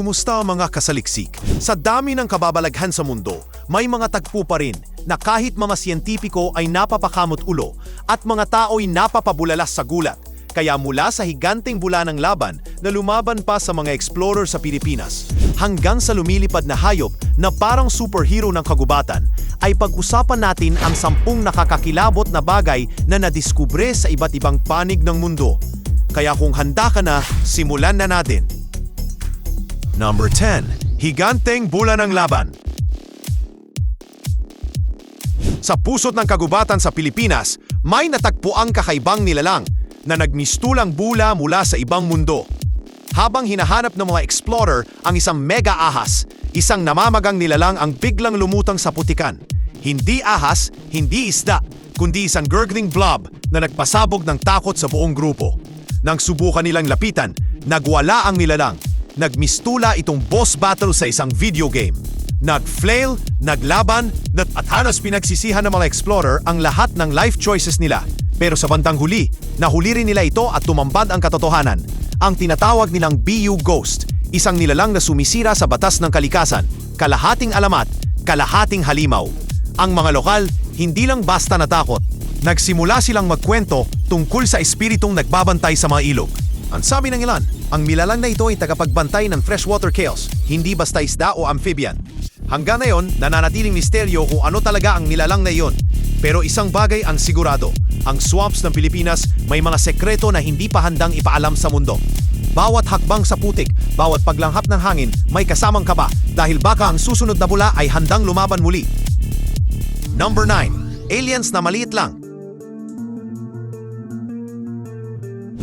Kumusta mga kasaliksik? Sa dami ng kababalaghan sa mundo, may mga tagpo pa rin na kahit mga siyentipiko ay napapakamot ulo at mga tao'y napapabulalas sa gulat. Kaya mula sa higanting bula ng laban na lumaban pa sa mga explorer sa Pilipinas hanggang sa lumilipad na hayop na parang superhero ng kagubatan ay pag-usapan natin ang sampung nakakakilabot na bagay na nadiskubre sa iba't ibang panig ng mundo. Kaya kung handa ka na, simulan na natin. Number 10. Higanteng Bula ng Laban Sa pusot ng kagubatan sa Pilipinas, may natagpuang kakaibang nilalang na nagmistulang bula mula sa ibang mundo. Habang hinahanap ng mga explorer ang isang mega ahas, isang namamagang nilalang ang biglang lumutang sa putikan. Hindi ahas, hindi isda, kundi isang gurgling blob na nagpasabog ng takot sa buong grupo. Nang subukan nilang lapitan, nagwala ang nilalang. Nagmistula itong boss battle sa isang video game. Nag-flail, naglaban, at, at halos pinagsisihan ng mga explorer ang lahat ng life choices nila. Pero sa bandang huli, nahuli rin nila ito at tumambad ang katotohanan. Ang tinatawag nilang BU Ghost, isang nilalang na sumisira sa batas ng kalikasan, kalahating alamat, kalahating halimaw. Ang mga lokal, hindi lang basta natakot. Nagsimula silang magkwento tungkol sa espiritong nagbabantay sa mga ilog. Ang sabi ng ilan, ang milalang na ito ay tagapagbantay ng freshwater chaos, hindi basta isda o amphibian. Hanggang ngayon, nananatiling misteryo kung ano talaga ang nilalang na iyon. Pero isang bagay ang sigurado, ang swamps ng Pilipinas may mga sekreto na hindi pa handang ipaalam sa mundo. Bawat hakbang sa putik, bawat paglanghap ng hangin, may kasamang kaba dahil baka ang susunod na bula ay handang lumaban muli. Number 9. Aliens na maliit lang.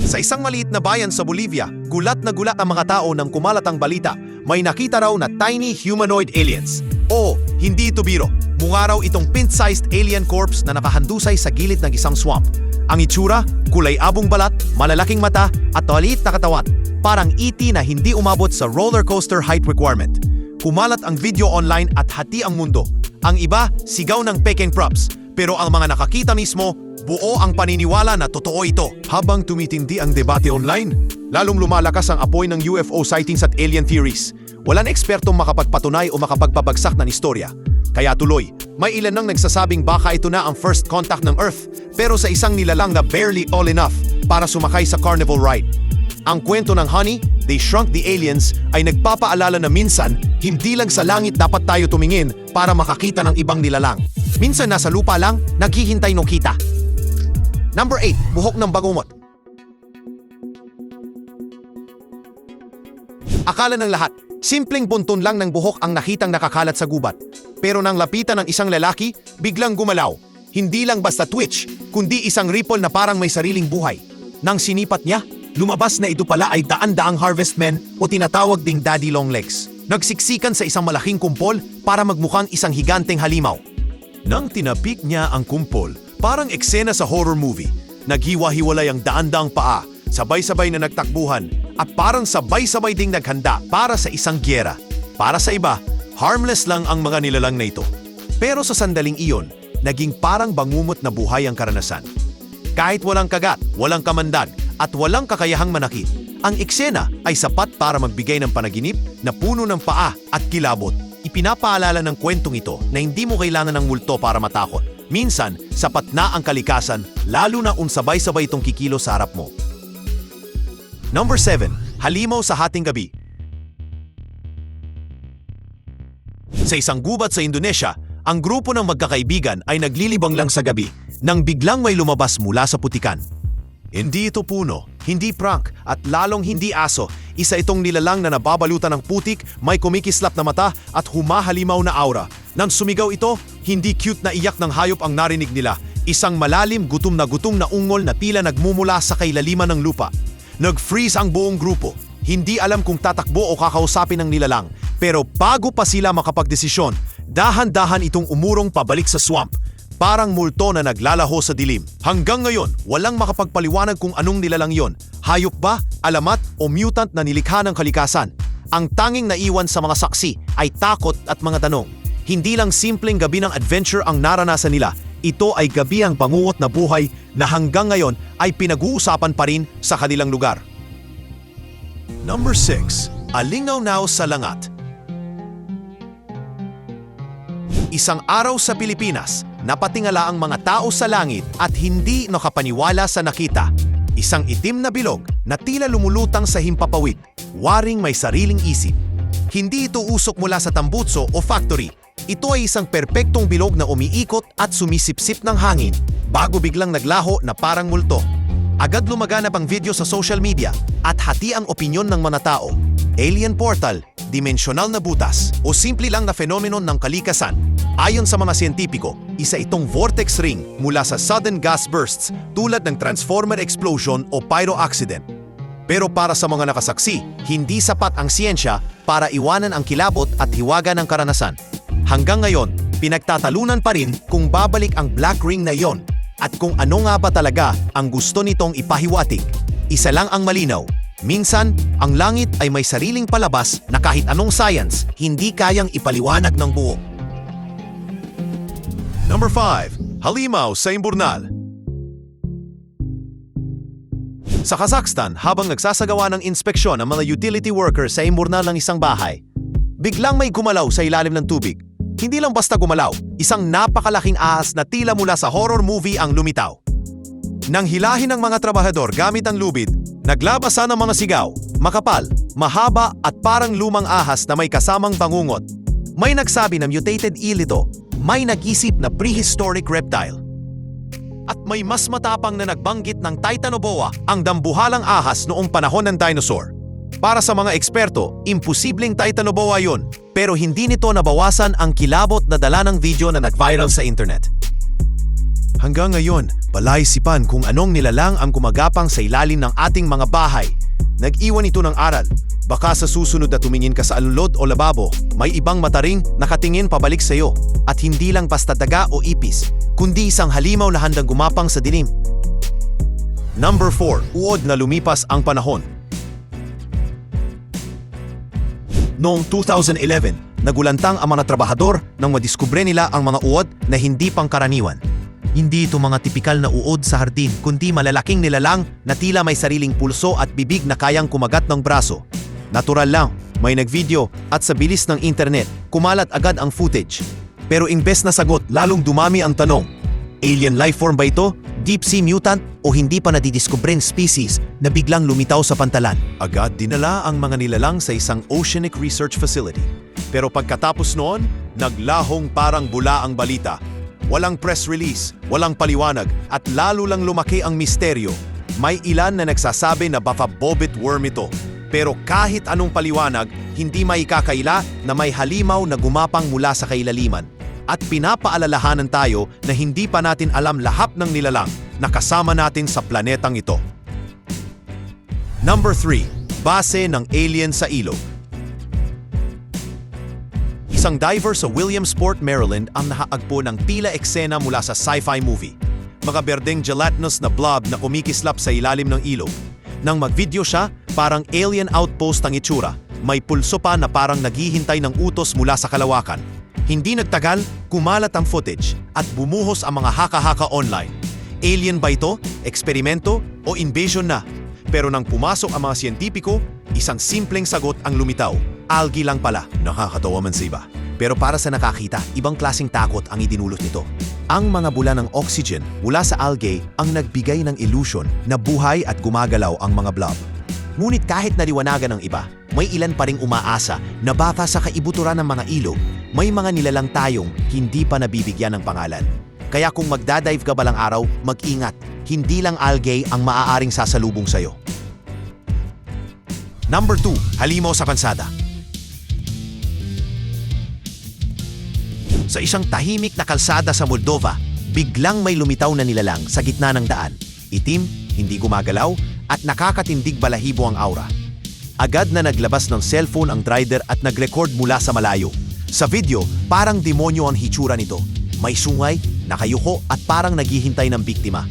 Sa isang maliit na bayan sa Bolivia, gulat na gulat ang mga tao nang kumalat ang balita. May nakita raw na tiny humanoid aliens. O, hindi ito biro. Mukha raw itong pint-sized alien corpse na nakahandusay sa gilid ng isang swamp. Ang itsura, kulay abong balat, malalaking mata, at maliit na katawan. Parang ET na hindi umabot sa roller coaster height requirement. Kumalat ang video online at hati ang mundo. Ang iba, sigaw ng peking props. Pero ang mga nakakita mismo, buo ang paniniwala na totoo ito. Habang tumitindi ang debate online, lalong lumalakas ang apoy ng UFO sightings at alien theories. Walang ekspertong makapagpatunay o makapagpabagsak ng istorya. Kaya tuloy, may ilan nang nagsasabing baka ito na ang first contact ng Earth, pero sa isang nilalang na barely all enough para sumakay sa carnival ride. Ang kwento ng Honey, They Shrunk the Aliens ay nagpapaalala na minsan, hindi lang sa langit dapat tayo tumingin para makakita ng ibang nilalang. Minsan nasa lupa lang, naghihintay nung kita. Number 8, buhok ng bagumot. Akala ng lahat, simpleng bunton lang ng buhok ang nakitang nakakalat sa gubat. Pero nang lapitan ng isang lalaki, biglang gumalaw. Hindi lang basta twitch, kundi isang ripple na parang may sariling buhay. Nang sinipat niya, lumabas na ito pala ay daan-daang harvestmen o tinatawag ding daddy long legs. Nagsiksikan sa isang malaking kumpol para magmukhang isang higanteng halimaw. Nang tinapik niya ang kumpol, parang eksena sa horror movie. Naghiwa-hiwalay ang daan-daang paa, sabay-sabay na nagtakbuhan, at parang sabay-sabay ding naghanda para sa isang gyera. Para sa iba, harmless lang ang mga nilalang na ito. Pero sa sandaling iyon, naging parang bangumot na buhay ang karanasan. Kahit walang kagat, walang kamandag, at walang kakayahang manakit, ang eksena ay sapat para magbigay ng panaginip na puno ng paa at kilabot. Ipinapaalala ng kwentong ito na hindi mo kailangan ng multo para matakot. Minsan, sapat na ang kalikasan, lalo na kung sabay-sabay itong kikilo sa harap mo. Number 7. Halimaw sa hating gabi. Sa isang gubat sa Indonesia, ang grupo ng magkakaibigan ay naglilibang lang sa gabi nang biglang may lumabas mula sa putikan. Hindi ito puno, hindi prank, at lalong hindi aso. Isa itong nilalang na nababalutan ng putik, may kumikislap na mata at humahalimaw na aura. Nang sumigaw ito, hindi cute na iyak ng hayop ang narinig nila. Isang malalim, gutom na gutom na ungol na tila nagmumula sa kailaliman ng lupa. Nag-freeze ang buong grupo. Hindi alam kung tatakbo o kakausapin ng nilalang. Pero bago pa sila makapagdesisyon, dahan-dahan itong umurong pabalik sa swamp. Parang multo na naglalaho sa dilim. Hanggang ngayon, walang makapagpaliwanag kung anong nilalang yon. Hayop ba, alamat o mutant na nilikha ng kalikasan? Ang tanging naiwan sa mga saksi ay takot at mga tanong. Hindi lang simpleng gabi ng adventure ang naranasan nila, ito ay gabi ang panguot na buhay na hanggang ngayon ay pinag-uusapan pa rin sa kanilang lugar. Number 6. Alingnaw-naw sa langat. Isang araw sa Pilipinas, napatingala ang mga tao sa langit at hindi nakapaniwala sa nakita. Isang itim na bilog na tila lumulutang sa himpapawid, waring may sariling isip. Hindi ito usok mula sa tambutso o factory. Ito ay isang perpektong bilog na umiikot at sumisipsip ng hangin bago biglang naglaho na parang multo. Agad lumaganap ang video sa social media at hati ang opinyon ng mga tao. Alien portal, dimensional na butas, o simple lang na fenomenon ng kalikasan. Ayon sa mga siyentipiko, isa itong vortex ring mula sa sudden gas bursts tulad ng transformer explosion o pyro accident. Pero para sa mga nakasaksi, hindi sapat ang siyensya para iwanan ang kilabot at hiwaga ng karanasan. Hanggang ngayon, pinagtatalunan pa rin kung babalik ang black ring na yon at kung ano nga ba talaga ang gusto nitong ipahiwatig. Isa lang ang malinaw. Minsan, ang langit ay may sariling palabas na kahit anong science hindi kayang ipaliwanag ng buo. Number 5. Halimaw sa Imburnal Sa Kazakhstan, habang nagsasagawa ng inspeksyon ang mga utility workers sa imburnal ng isang bahay, biglang may gumalaw sa ilalim ng tubig. Hindi lang basta gumalaw, isang napakalaking ahas na tila mula sa horror movie ang lumitaw. Nang hilahin ng mga trabahador gamit ang lubid, naglabasan ng mga sigaw, makapal, mahaba at parang lumang ahas na may kasamang bangungot. May nagsabi na mutated eel ito, may nag-isip na prehistoric reptile. At may mas matapang na nagbanggit ng Titanoboa ang dambuhalang ahas noong panahon ng dinosaur. Para sa mga eksperto, imposibleng Titanoboa yon, pero hindi nito nabawasan ang kilabot na dala ng video na nag-viral sa internet. Hanggang ngayon, palaisipan kung anong nilalang ang kumagapang sa ilalim ng ating mga bahay. Nag-iwan ito ng aral. Baka sa susunod na tumingin ka sa alulod o lababo, may ibang mataring nakatingin pabalik sa iyo at hindi lang basta daga o ipis, kundi isang halimaw na handang gumapang sa dilim. Number 4. Uod na lumipas ang panahon. Noong 2011, nagulantang ang mga trabahador nang madiskubre nila ang mga uod na hindi pangkaraniwan. Hindi ito mga tipikal na uod sa hardin, kundi malalaking nilalang na tila may sariling pulso at bibig na kayang kumagat ng braso. Natural lang, may nagvideo at sa bilis ng internet, kumalat agad ang footage. Pero imbes na sagot, lalong dumami ang tanong. Alien life form ba ito? Deep sea mutant? O hindi pa nadidiskubreng species na biglang lumitaw sa pantalan? Agad dinala ang mga nilalang sa isang oceanic research facility. Pero pagkatapos noon, naglahong parang bula ang balita. Walang press release, walang paliwanag, at lalo lang lumaki ang misteryo. May ilan na nagsasabi na baka bobit worm ito. Pero kahit anong paliwanag, hindi maikakaila na may halimaw na gumapang mula sa kailaliman. At pinapaalalahanan tayo na hindi pa natin alam lahat ng nilalang na kasama natin sa planetang ito. Number 3. Base ng alien sa ilog. Isang diver sa Williamsport, Maryland ang nahaagpo ng tila eksena mula sa sci-fi movie. Mga berdeng gelatinous na blob na kumikislap sa ilalim ng ilog. Nang magvideo siya, parang alien outpost ang itsura. May pulso pa na parang naghihintay ng utos mula sa kalawakan. Hindi nagtagal, kumalat ang footage at bumuhos ang mga haka-haka online. Alien ba ito? Eksperimento? O invasion na? Pero nang pumasok ang mga siyentipiko, isang simpleng sagot ang lumitaw. Algae lang pala. Nakakatawa man sa iba. Pero para sa nakakita, ibang klaseng takot ang idinulot nito. Ang mga bula ng oxygen mula sa algae ang nagbigay ng illusion na buhay at gumagalaw ang mga blob. Ngunit kahit naliwanagan ng iba, may ilan pa ring umaasa na baka sa kaibuturan ng mga ilog, may mga nilalang tayong hindi pa nabibigyan ng pangalan. Kaya kung magdadive ka balang araw, mag-ingat. Hindi lang algae ang maaaring sasalubong sa'yo. Number 2. Halimaw sa kansada. Sa isang tahimik na kalsada sa Moldova, biglang may lumitaw na nilalang sa gitna ng daan. Itim, hindi gumagalaw, at nakakatindig balahibo ang aura. Agad na naglabas ng cellphone ang driver at nag-record mula sa malayo. Sa video, parang demonyo ang hitsura nito. May sungay, nakayuko at parang naghihintay ng biktima.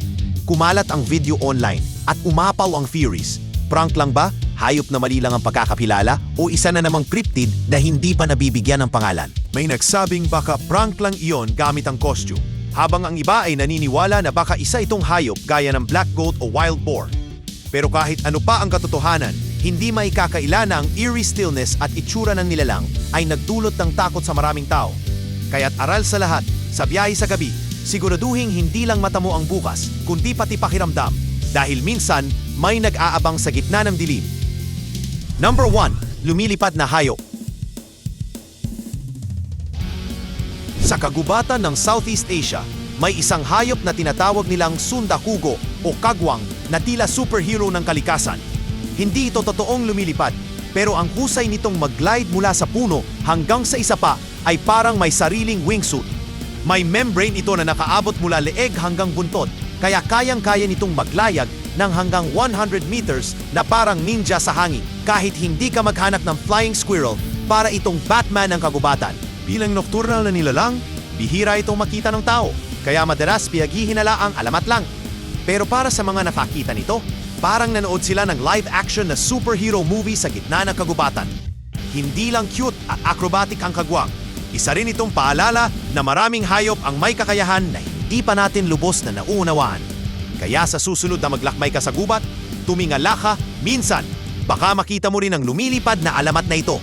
Kumalat ang video online at umapaw ang theories. Prank lang ba? Hayop na mali lang ang pagkakapilala? O isa na namang cryptid na hindi pa nabibigyan ng pangalan? May nagsabing baka prank lang iyon gamit ang costume. Habang ang iba ay naniniwala na baka isa itong hayop gaya ng black goat o wild boar. Pero kahit ano pa ang katotohanan, Hindi maikakaila na ang eerie stillness at itsura ng nilalang ay nagdulot ng takot sa maraming tao. Kaya't aral sa lahat, sa biyahe sa gabi, siguraduhing hindi lang mata mo ang bukas, kundi pati pakiramdam. Dahil minsan, may nag-aabang sa gitna ng dilim. Number 1. Lumilipad na hayop. Sa kagubatan ng Southeast Asia, may isang hayop na tinatawag nilang sundakugo o kagwang na tila superhero ng kalikasan. Hindi ito totoong lumilipad, pero ang husay nitong mag-glide mula sa puno hanggang sa isa pa ay parang may sariling wingsuit. May membrane ito na nakaabot mula leeg hanggang buntot, kaya kayang-kaya nitong maglayag ng hanggang 100 meters na parang ninja sa hangin kahit hindi ka maghanap ng flying squirrel para itong Batman ng kagubatan. Bilang nocturnal na nilalang, bihira itong makita ng tao, kaya madalas piyaghihinala ang alamat lang. Pero para sa mga nakakita nito, parang nanood sila ng live-action na superhero movie sa gitna ng kagubatan. Hindi lang cute at acrobatic ang kagwang. Isa rin itong paalala na maraming hayop ang may kakayahan na hindi pa natin lubos na nauunawaan. Kaya sa susunod na maglakbay ka sa gubat, tumingala ka minsan. Baka makita mo rin ang lumilipad na alamat na ito.